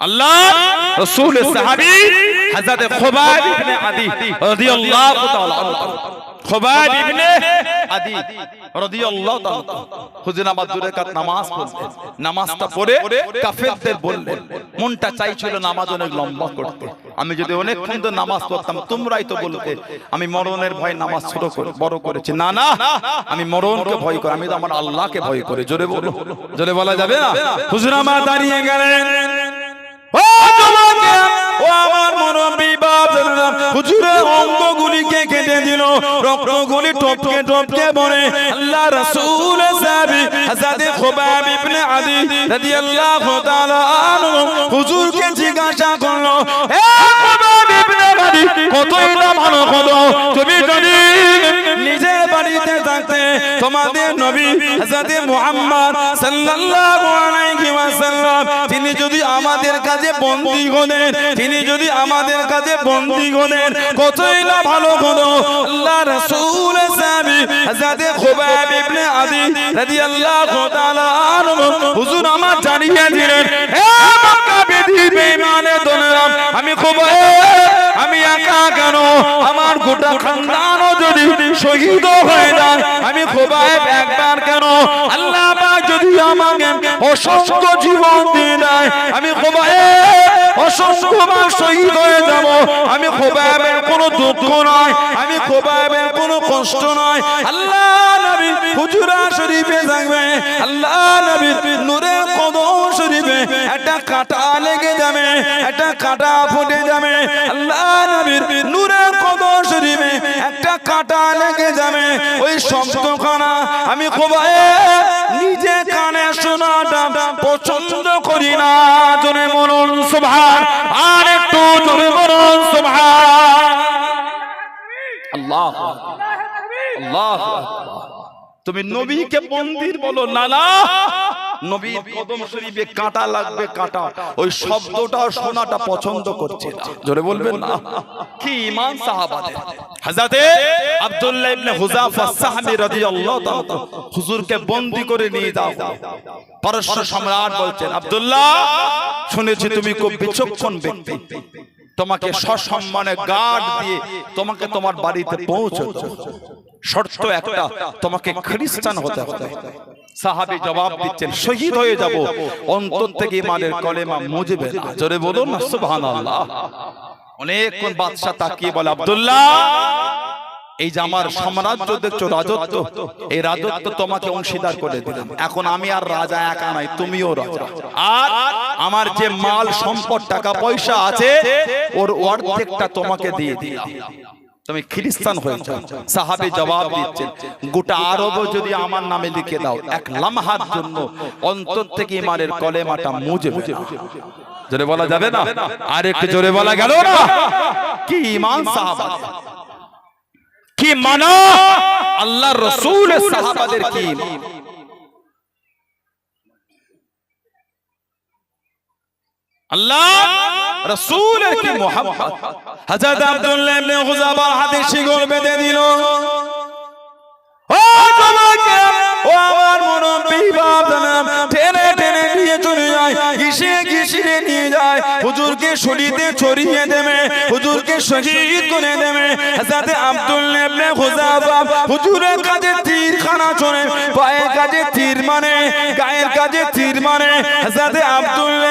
আল্লাহ রাসূল সাহাবী হযরত খুবাইব ইবনে আদি রাদিয়াল্লাহু তাআলা ইবনে আদি রাদিয়াল্লাহু তাআলা হুজুর নামাজ দুই রাকাত নামাজ পড়লেন নামাজটা পড়ে কাফেরদের বললেন মনটা চাইছিল নামাজ অনেক লম্বা করতে। আমি যদি অনেকক্ষণ ধরে নামাজ পড়তাম তোমরাই তো বলতে। আমি মরণের ভয় নামাজ ছোট করে বড় করেছি। না না আমি মরণকে ভয় করি আমি তো আমার আল্লাহকে ভয় করি। জোরে বলো জোরে বলা। যাবে না? হুজুর আমার দাঁড়িয়ে গেলেন। হুজুরের অঙ্গগুলিকে কেটে দিল। রক্তগুলি টপকে টপকে পড়ে। আল্লাহ রাসূল সাহাবী হযরত খুবাইব ইবনে আদি রাদিয়াল্লাহু তাআলা আনহু হুজুরকে জিজ্ঞাসা করল হে খুবাইব আদি কতই না ভালো হলো, তুমি যদি নিজের বাড়িতে থাকতে, তোমাদের নবী হযরত মুহাম্মদ সাল্লাল্লাহু আলাইহি ওয়াসাল্লাম, তিনি যদি আমাদের কাছে বন্দী হলেন, তিনি যদি আমাদের কাছে বন্দী হলেন, কতই না ভালো হলো। আল্লাহ রাসূল সাহাবী হযরত খুবাইব ইবনে আদি রাদিয়াল্লাহু তাআলা আনহু, হুজুর আমার জানিয়ে দিলেন, হে মক্কা বেদি বেঈমানের দলেরাম, আমি খুবাইব গোটা খানদানও যদি শহীদ হয়ে যায়, আমি খোবায় একবার কেন? আল্লাহ যদি আমাকে অসংখ্য জীবন দিয়ে আমি খুবাইব অসংখ্য বার শহীদ হয়ে যাব। আমি খুবাইবের কোনো দুঃখ নয়, আমি খুবাইবের কোনো কষ্ট নয়। আল্লাহ নবী হুজুরা শরীফে থাকবে, আল্লাহ নবী নূরে কদম শরীফে একটা কাঁটা লেগে যাবে, একটা কাঁটা ফুটে যাবে। আল্লাহ নবীর নূরে কদম শরীফে একটা কাঁটা লেগে যাবে। ওই শব্দখানা আমি খুবাইব, নিজে কানে শোনাটা করি না জনে মরণ সুবহান আর একটু জনে মরণ সোভা আল্লাহ আল্লাহ তুমি নবীকে মন্দির বলো না না নবীর কদম শরীফে কাঁটা লাগবে কাঁটা। ওই শব্দটা শোনাটা পছন্দ করছে জোরে বলবেন না? কি ইমান সাহাবাদের? হযরতে আব্দুল্লাহ ইবনে হুযাফা সাহাবী রাদিয়াল্লাহু তাআলা হুজুরকে বন্দী করে নিয়ে যাও। পারস্য সম্রাট বলছেন, আব্দুল্লাহ, শুনেছি তুমি খুব বিচক্ষণ ব্যক্তি। তোমাকে সসম্মানে গার্ড দিয়ে তোমাকে তোমার বাড়িতে পৌঁছাচ্ছে শর্ত একটা, তোমাকে খ্রিস্টান হতে হবে। সাহাবী জবাব দিচ্ছেন শহীদ হয়ে যাব অন্তর থেকে ইমানের কলেমা মুজবে না জোরে বলুন না সুবহানাল্লাহ। অনেকক্ষণ বাদশা তাকিয়ে বলে আব্দুল্লাহ! এই যে আমার সাম্রাজ্য দেখছ রাজত্ব এই রাজত্ব তোমাকে অংশীদার করে দিলাম। এখন আমি আর রাজা একা নাই তুমিও রাজা। আর আমার যে মাল সম্পদ টাকা পয়সা আছে ওর অর্ধেকটা তোমাকে দিয়ে দিলাম। তুমি খ্রিস্টান হয়ে যাও সাহাবী জবাব দিচ্ছেন গোটা আরব যদি আমার নামে লিখে দাও এক লামহার জন্য অন্তর থেকে ইমানের কলেমাটা মুজবে না। জোরে বলা যাবে না? আর একটু জোরে বলা গেল না? কি ইমান সাহাবা? কি মানা? আল্লাহ রসুল সাহাবাদের কি? আল্লাহ! রসুলের কি মোহাম্মদ হযরত আব্দুল্লাহ ইবনে গুযাবার হাতে শিকল বেঁধে দিল। ও তোমাকে ও আমার মুরব্বি বাপদাদা টেনে টেনে নিয়ে চলে যায়। নিয়ে যায়। হুজুরকে শরীরে ছড়িয়ে দেবে হুজুরকে শহীদ করে দেবে। হযরত আব্দুল্লাহ ইবনে হুজুরের কাছে তীর খানা চলে পায়ের কাছে তীর মানে গায়ের কাছে তীর মানে হযরত আব্দুল্লাহ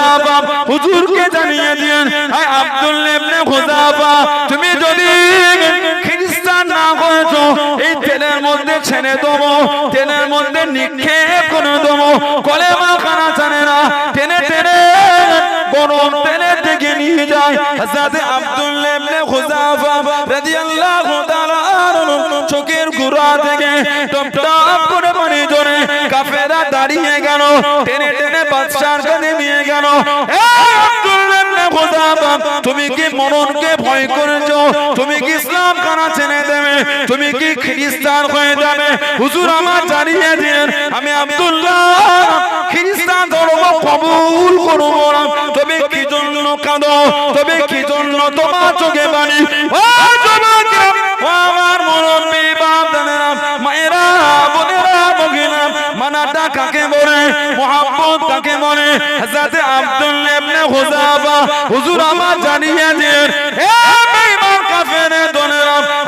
ইবনে হুজুরকে জানিয়ে দিলেন আয় আব্দুল্লাহ ইবনে খুজাফা তুমি যদি খ্রিস্টান না হয়েছো, এই তেলের মধ্যে ছেড়ে দেবো, তেলের মধ্যে নিক্ষেপ করে দেবো, কলেমা খানা জানে না, টেনে টেনে গরম তেলের দিকে নিয়ে যায়। হযরত আব্দুল্লাহ ইবনে খুজাফা রাদিয়াল্লাহু তাআলা চোখের গুড়া থেকে টপ করে পানি জোরে কাফেরা দাঁড়িয়ে গেল, টেনে টেনে তুমি কি মরণকে ভয় করেছ? তুমি কি ইসলাম কানা ছেড়ে দেবে? তুমি কি খ্রিস্টান হয়ে যাবে? হুজুর আমার জানিয়ে দিন আমি আব্দুল্লাহ, খ্রিস্টান ধর্ম কবুল করব না। কি জন্য কাঁদো? তবে কি জন্য তোমার চোখে বাণী কাকে বলে হযরত আব্দুল্লাহ ইবনে হুযাফা হুজুর আমার জানিয়ে দিন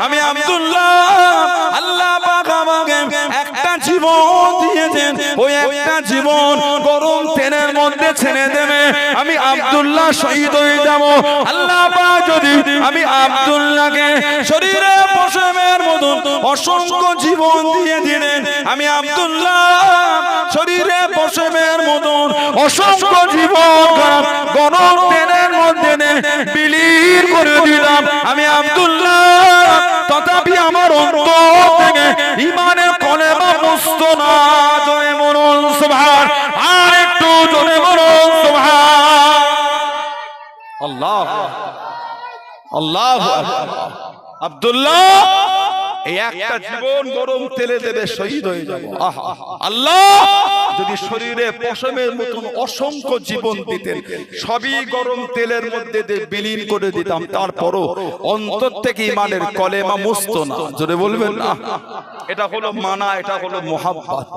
আমি আব্দুল্লাহ পাক জীবন আমি আব্দুল্লাহ শহীদ হয়ে আল্লাহ পাক যদি আমি আব্দুল্লাহকে শরীরে পশমের মতন অসংখ্য জীবন দিয়ে দিলেন, আমি আব্দুল্লাহ শরীরে পশমের মতন অসংখ্য জীবন তেলের মধ্যে বিলীন করে দিলাম। আমি আব্দুল্লাহ, তথাপি আমার অন্তর থেকে ইমানের কলেমা মুস্ত না। জয় মরণ, সুবহান। আর একটু জোরে মরণ সুবহান। আল্লাহ আল্লাহ আব্দুল্লাহ। এই একটা জীবন গরম তেলে দেবে শহীদ হয়ে যাবে। আহা, আল্লাহ! যদি শরীরে পশমের মতন অসংখ্য জীবন দিতেন সবই গরম তেলের মধ্যে বিলীন করে দিতাম। তারপরও অন্তর থেকে ইমানের কলেমা মুস্ত না। জোরে বলবেন না? এটা হলো মানা এটা হলো মোহাব্বত।